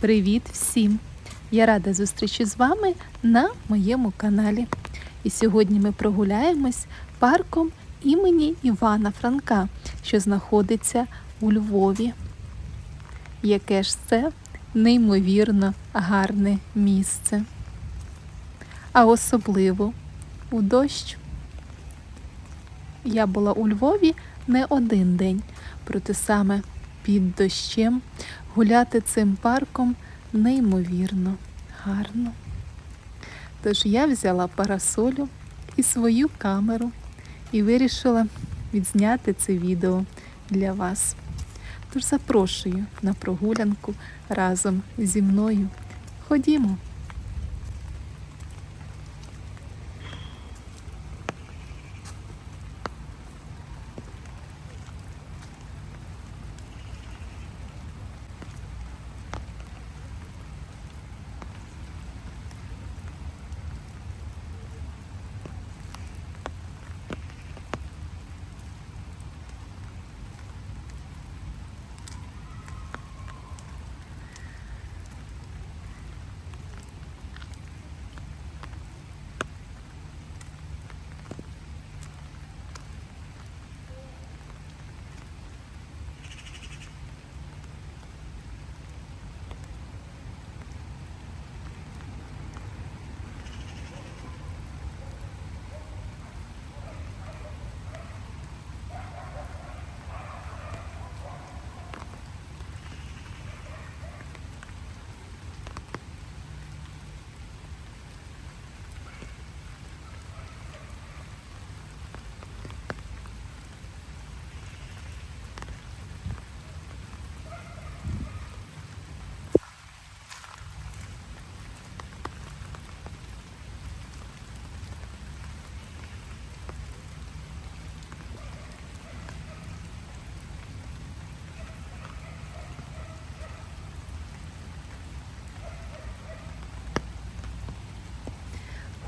Привіт всім! Я рада зустрічі з вами на моєму каналі. І сьогодні ми прогуляємось парком імені Івана Франка, що знаходиться у Львові. Яке ж це неймовірно гарне місце. А особливо у дощ. Я була у Львові не один день, проте саме під дощем гуляти цим парком неймовірно гарно. Тож я взяла парасолю і свою камеру і вирішила відзняти це відео для вас. Тож запрошую на прогулянку разом зі мною. Ходімо.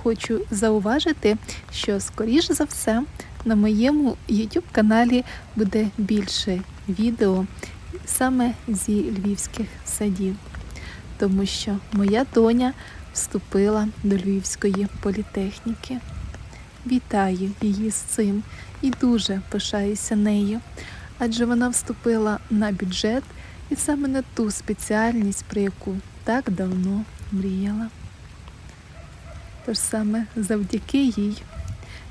Хочу зауважити, що скоріш за все на моєму YouTube каналі буде більше відео саме зі львівських садів, тому що моя доня вступила до Львівської політехніки. Вітаю її з цим і дуже пишаюся нею, адже вона вступила на бюджет і саме на ту спеціальність, про яку так давно мріяла. Тож саме завдяки їй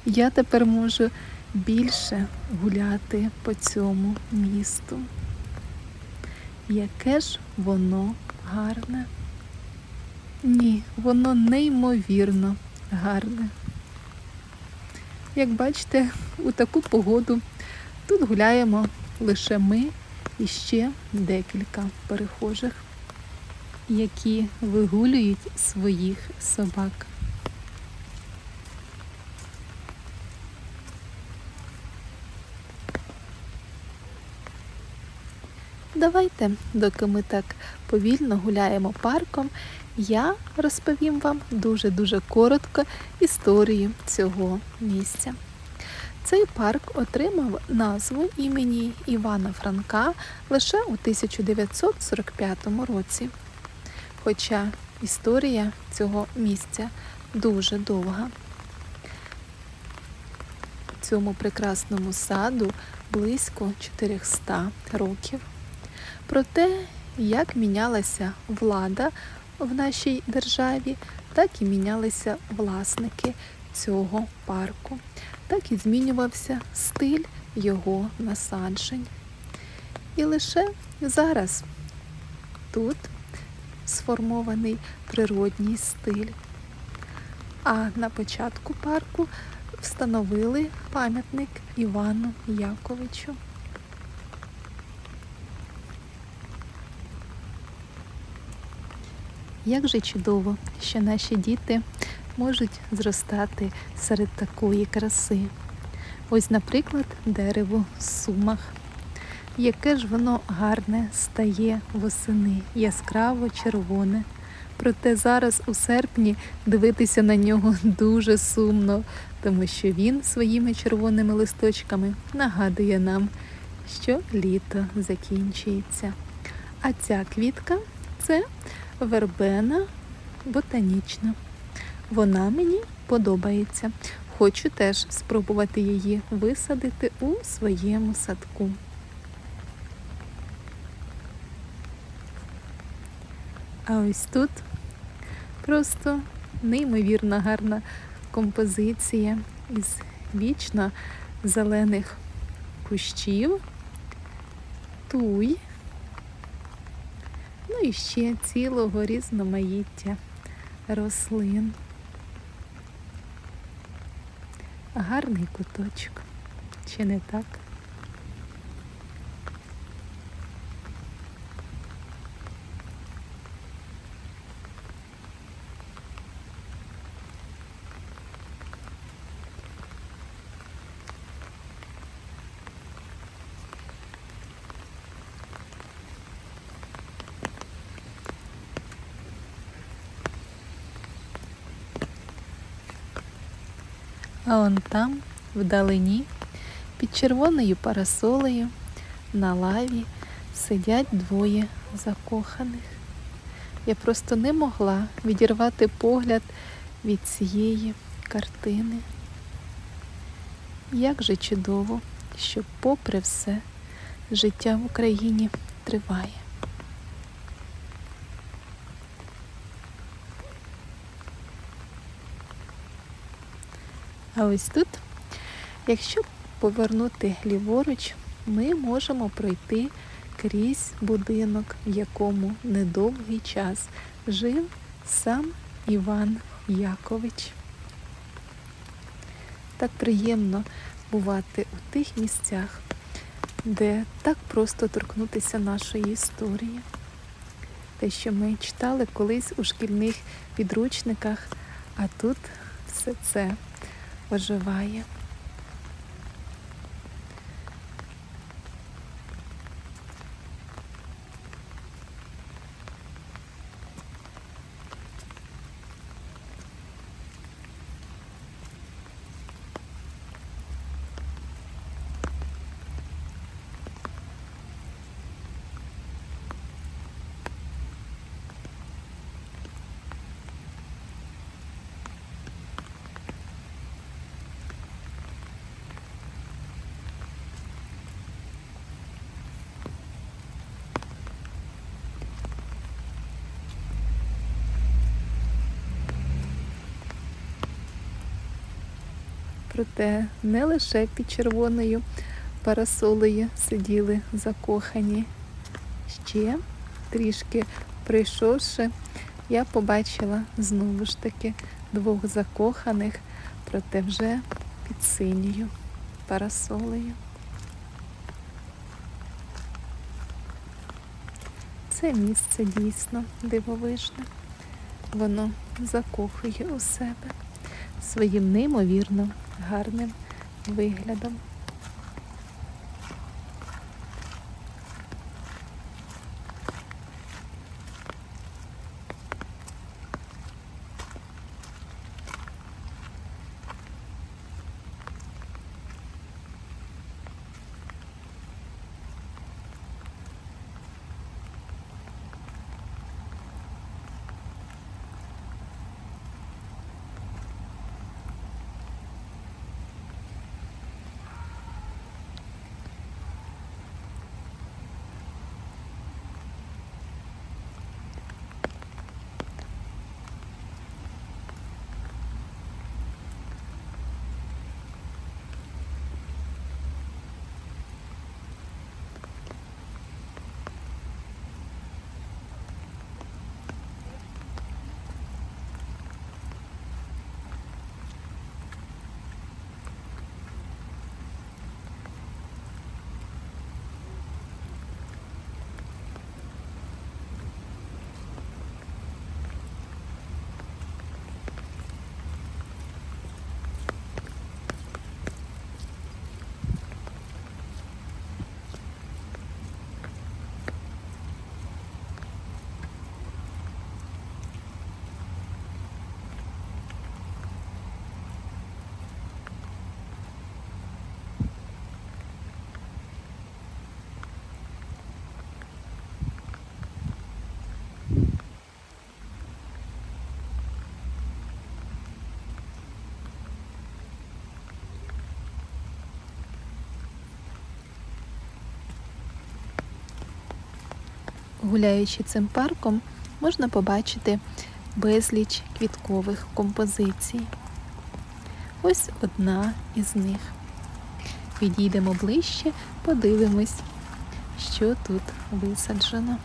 я тепер можу більше гуляти по цьому місту. Яке ж воно гарне? Ні, воно неймовірно гарне. Як бачите, у таку погоду тут гуляємо лише ми і ще декілька перехожих, які вигулюють своїх собак. Давайте, доки ми так повільно гуляємо парком, я розповім вам дуже-дуже коротко історію цього місця. Цей парк отримав назву імені Івана Франка лише у 1945 році. Хоча історія цього місця дуже довга. Цьому прекрасному саду близько 400 років. Про те, як мінялася влада в нашій державі, так і мінялися власники цього парку, так і змінювався стиль його насаджень. І лише зараз тут сформований природній стиль. А на початку парку встановили пам'ятник Івану Яковичу. Як же чудово, що наші діти можуть зростати серед такої краси. Ось, наприклад, дерево сумах. Яке ж воно гарне стає восени, яскраво червоне. Проте зараз у серпні дивитися на нього дуже сумно, тому що він своїми червоними листочками нагадує нам, що літо закінчується. А ця квітка Це вербена ботанічна. Вона мені подобається. Хочу теж спробувати її висадити у своєму садку. А ось тут просто неймовірно гарна композиція із вічно зелених кущів, туй, і ще цілого різноманіття рослин. Гарний куточок, чи не так? А он там, вдалині, під червоною парасолею, на лаві сидять двоє закоханих. Я просто не могла відірвати погляд від цієї картини. Як же чудово, що, попри все, життя в Україні триває. А ось тут, якщо повернути ліворуч, ми можемо пройти крізь будинок, в якому недовгий час жив сам Іван Якович. Так приємно бувати у тих місцях, де так просто торкнутися нашої історії. Те, що ми читали колись у шкільних підручниках, а тут все це оживає. Проте не лише під червоною парасолею сиділи закохані. Ще трішки прийшовши, я побачила знову ж таки двох закоханих, проте вже під синьою парасолею. Це місце дійсно дивовижне. Воно закохує у себе своїм неймовірно гарним виглядом. Гуляючи цим парком, можна побачити безліч квіткових композицій. Ось одна із них. Підійдемо ближче, подивимось, що тут висаджено.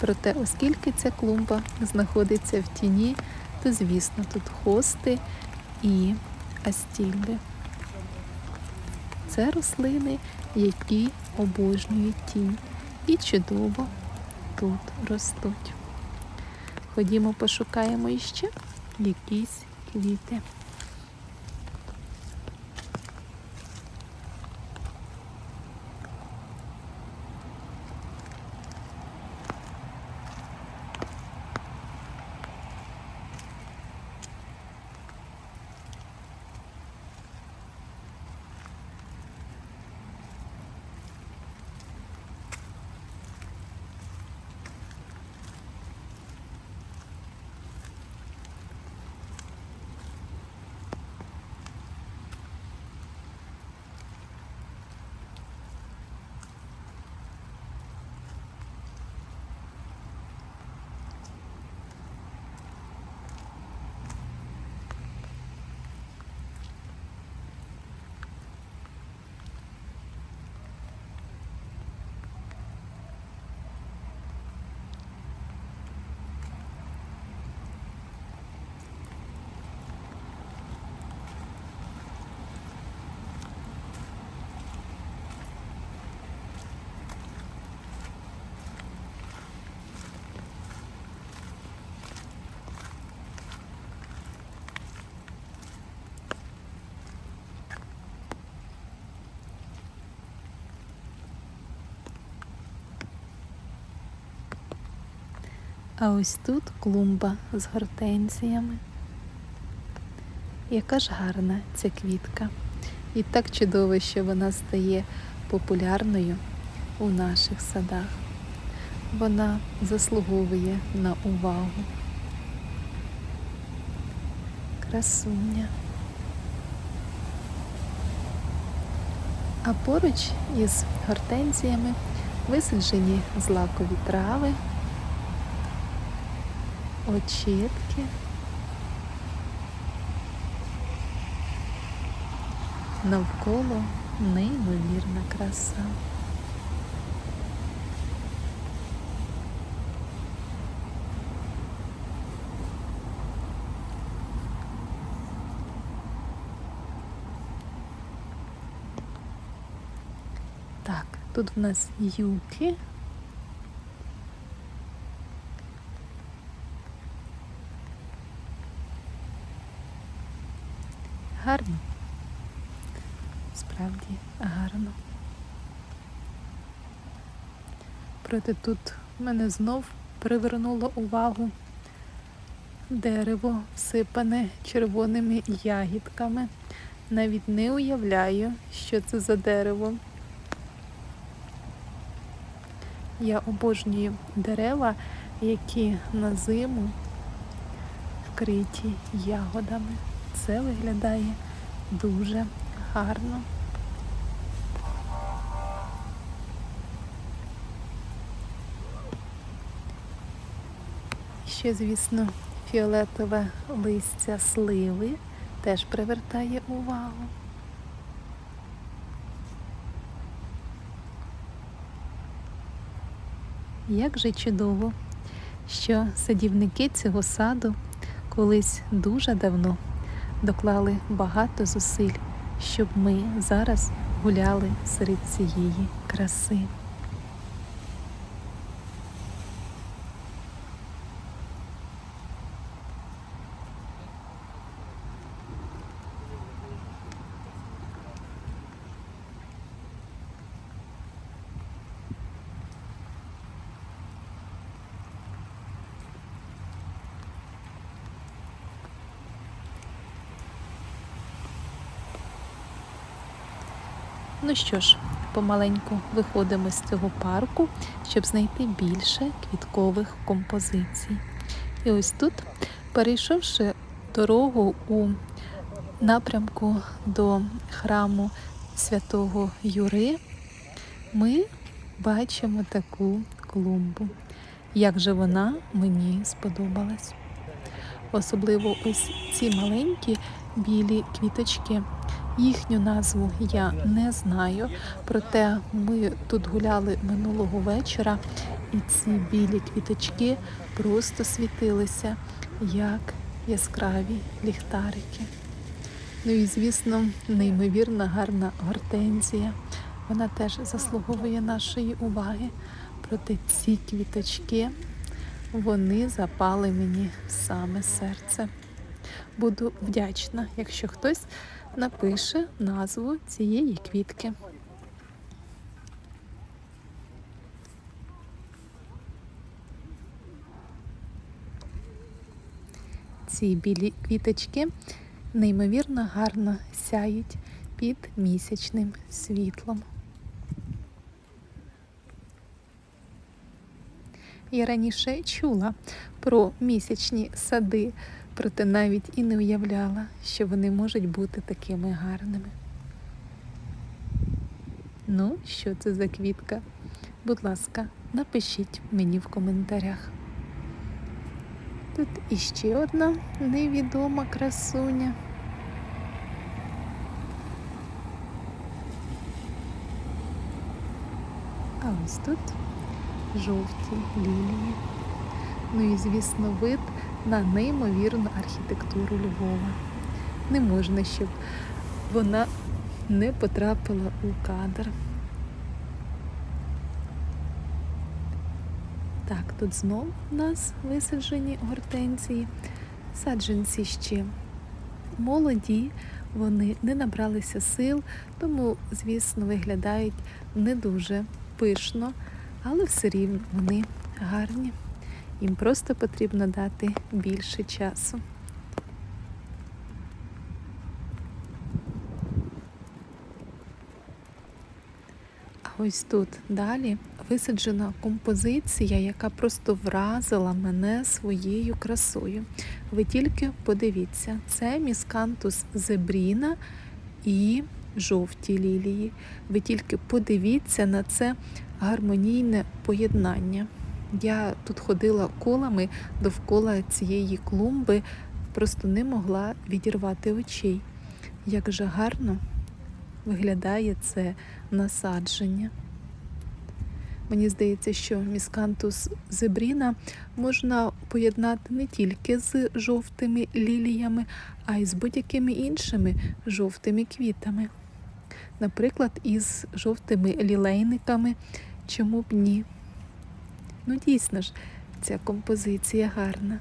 Проте, оскільки ця клумба знаходиться в тіні, то, звісно, тут хости і астільби. Це рослини, які обожнюють тінь і чудово тут ростуть. Ходімо, пошукаємо іще якісь квіти. А ось тут клумба з гортензіями. Яка ж гарна ця квітка. І так чудово, що вона стає популярною у наших садах. Вона заслуговує на увагу. Красуня. А поруч із гортензіями висаджені злакові трави очітки. Навколо неймовірна краса. Тут в нас юки. Гарно. Справді гарно. Проте тут мене знов привернуло увагу дерево всипане червоними ягідками. Навіть не уявляю, що це за дерево. Я обожнюю дерева, які на зиму вкриті ягодами. Це виглядає дуже гарно. Ще, звісно, фіолетове листя сливи теж привертає увагу. Як же чудово, що садівники цього саду колись дуже давно доклали багато зусиль, щоб ми зараз гуляли серед цієї краси. Ну що ж, помаленьку виходимо з цього парку, щоб знайти більше квіткових композицій. І ось тут, перейшовши дорогу у напрямку до храму святого Юри, ми бачимо таку клумбу. Як же вона мені сподобалась. Особливо ось ці маленькі білі квіточки. Їхню назву я не знаю, проте ми тут гуляли минулого вечора, і ці білі квіточки просто світилися як яскраві ліхтарики. Ну і, звісно, неймовірно гарна гортензія. Вона теж заслуговує нашої уваги. Проте ці квіточки вони запали мені в саме серце. Буду вдячна, якщо хтось напише назву цієї квітки. Ці білі квіточки неймовірно гарно сяють під місячним світлом. Я раніше чула про місячні сади, проте навіть і не уявляла, що вони можуть бути такими гарними. Ну, що це за квітка? Будь ласка, напишіть мені в коментарях. Тут іще одна невідома красуня. А ось тут жовті лілії. Ну і, звісно, вид на неймовірну архітектуру Львова. Не можна, щоб вона не потрапила у кадр. Так, тут знов у нас висаджені гортензії. Саджанці ще молоді, вони не набралися сил, тому, звісно, виглядають не дуже пишно, але все рівно вони гарні. Їм просто потрібно дати більше часу. А ось тут далі висаджена композиція, яка просто вразила мене своєю красою. Ви тільки подивіться, це міскантус зебріна і жовті лілії. Ви тільки подивіться на це гармонійне поєднання. Я тут ходила колами довкола цієї клумби, просто не могла відірвати очей. Як же гарно виглядає це насадження. Мені здається, що міскантус зебріна можна поєднати не тільки з жовтими ліліями, а й з будь-якими іншими жовтими квітами. Наприклад, із жовтими лілейниками, чому б ні. Ну, дійсно ж, ця композиція гарна.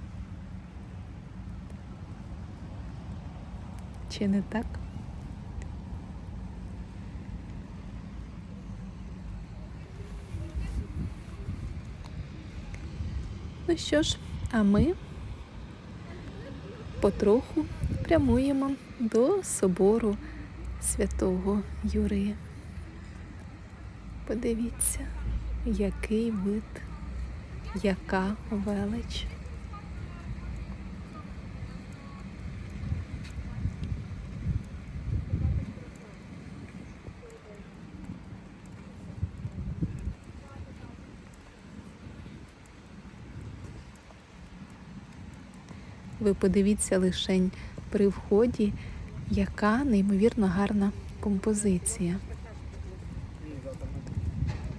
Чи не так? Ну що ж, а ми потроху прямуємо до собору святого Юрия. Подивіться, який вид, яка велич. Ви подивіться лишень при вході, яка неймовірно гарна композиція.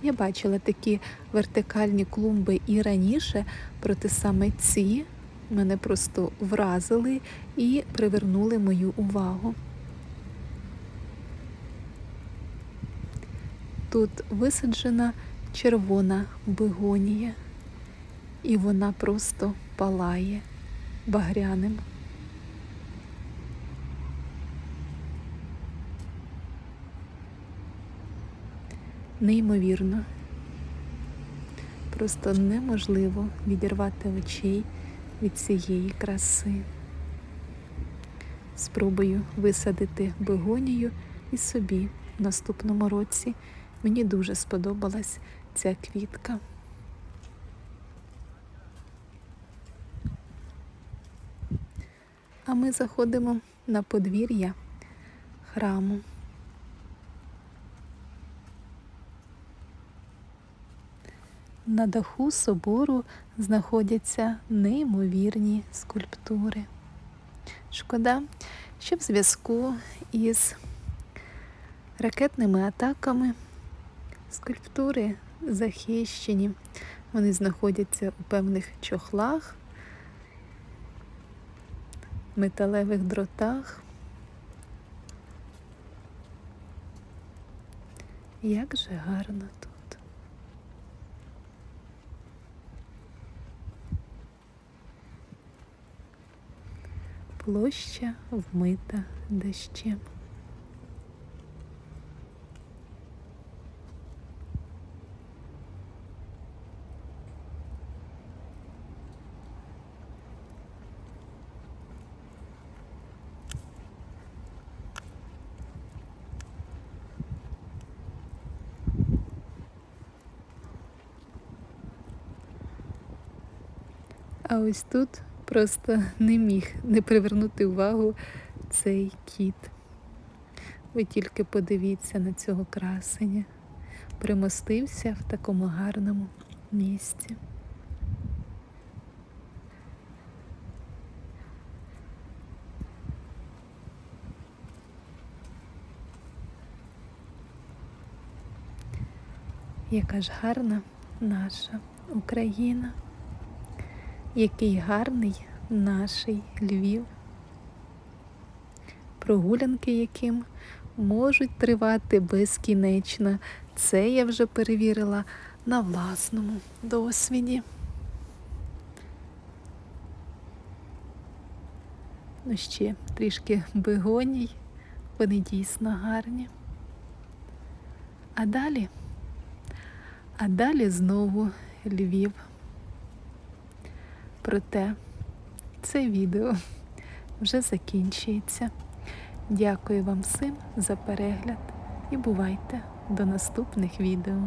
Я бачила такі вертикальні клумби і раніше, проте саме ці мене просто вразили і привернули мою увагу. Тут висаджена червона бегонія, і вона просто палає багряним. Неймовірно, просто неможливо відірвати очей від цієї краси. Спробую висадити бегонію і собі в наступному році. Мені дуже сподобалась ця квітка. А ми заходимо на подвір'я храму. На даху собору знаходяться неймовірні скульптури. Шкода, що в зв'язку із ракетними атаками скульптури захищені. Вони знаходяться у певних чохлах, металевих дротах. Як же гарно тут. Площа вмита дощем. А ось тут просто не міг не привернути увагу цей кіт. Ви тільки подивіться на цього красення. Примостився в такому гарному місці. Яка ж гарна наша Україна який гарний наш Львів, прогулянки яким можуть тривати безкінечно. Це я вже перевірила на власному досвіді. Ну, ще трішки бегоній, вони дійсно гарні. А далі, а далі знову Львів. Проте це відео вже закінчується. Дякую вам всім за перегляд і бувайте до наступних відео.